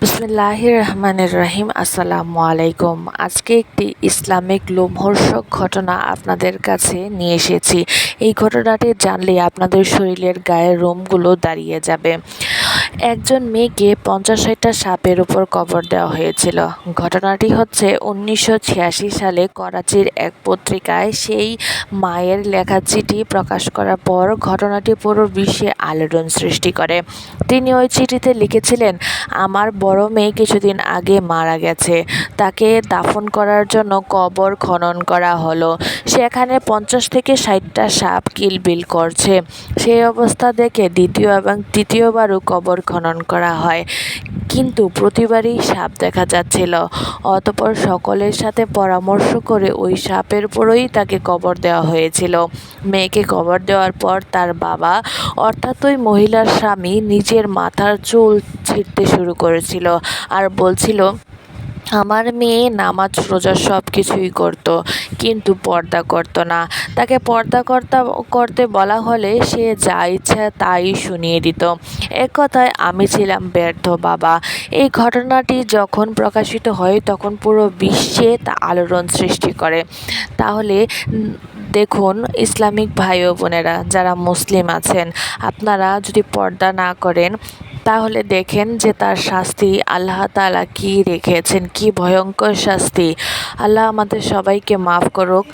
বিসমিল্লাহির রহমানের রহিম আসসালামু আলাইকুম আজকে একটি ইসলামিক লোমহর্ষক ঘটনা আপনাদের কাছে নিয়ে এসেছি। এই ঘটনাটি জানলে আপনাদের শরীরের গায়ের রোমগুলো দাঁড়িয়ে যাবে। একজন মেয়েকে পঞ্চাশ ষাটটা সাপের উপর কবর দেওয়া হয়েছিল। ঘটনাটি হচ্ছে উনিশশো ছিয়াশি সালে করাচির এক পত্রিকায় সেই মায়ের লেখা চিঠি প্রকাশ করার পর ঘটনাটি পুরো বিশ্বে আলোড়ন সৃষ্টি করে। তিনি ওই চিঠিতে লিখেছিলেন, আমার বড় মেয়ে কিছুদিন আগে মারা গেছে। তাকে দাফন করার জন্য কবর খনন করা হলো। সেখানে পঞ্চাশ থেকে ষাটটা সাপ কিলবিল করছে। সেই অবস্থা দেখে দ্বিতীয় এবং তৃতীয়বারও কবর খনন করা হয়। কিন্তু প্রতিবারই সাপ দেখা যাচ্ছিল। অতপর সকলের সাথে পরামর্শ করে ওই সাপের উপরই তাকে কবর দেওয়া হয়েছিল। মেয়েকে কবর দেওয়ার পর তার বাবা, অর্থাৎ ওই মহিলার স্বামী, নিজের মাথার চুল ছিঁড়তে শুরু করেছিল আর বলছিল, আমার মেয়ে নামাজ, রোজা সব কিছুই করতো, কিন্তু পর্দা করতো না। তাকে পর্দা কর্তা করতে বলা হলে সে যা ইচ্ছা তাই শুনিয়ে দিত। এক কথায়, আমি ছিলাম ব্যর্থ বাবা। এই ঘটনাটি যখন প্রকাশিত হয়, তখন পুরো বিশ্বে তা আলোড়ন সৃষ্টি করে। তাহলে, দেখুন, ইসলামিক ভাই ও বোনেরা, যারা মুসলিম আছেন, আপনারা যদি পর্দা না করেন, তাহলে দেখেন যে তার শাস্তি আল্লাহ তালা কী রেখেছেন, কী ভয়ঙ্কর শাস্তি। আল্লাহ আমাদের সবাইকে মাফ করুক।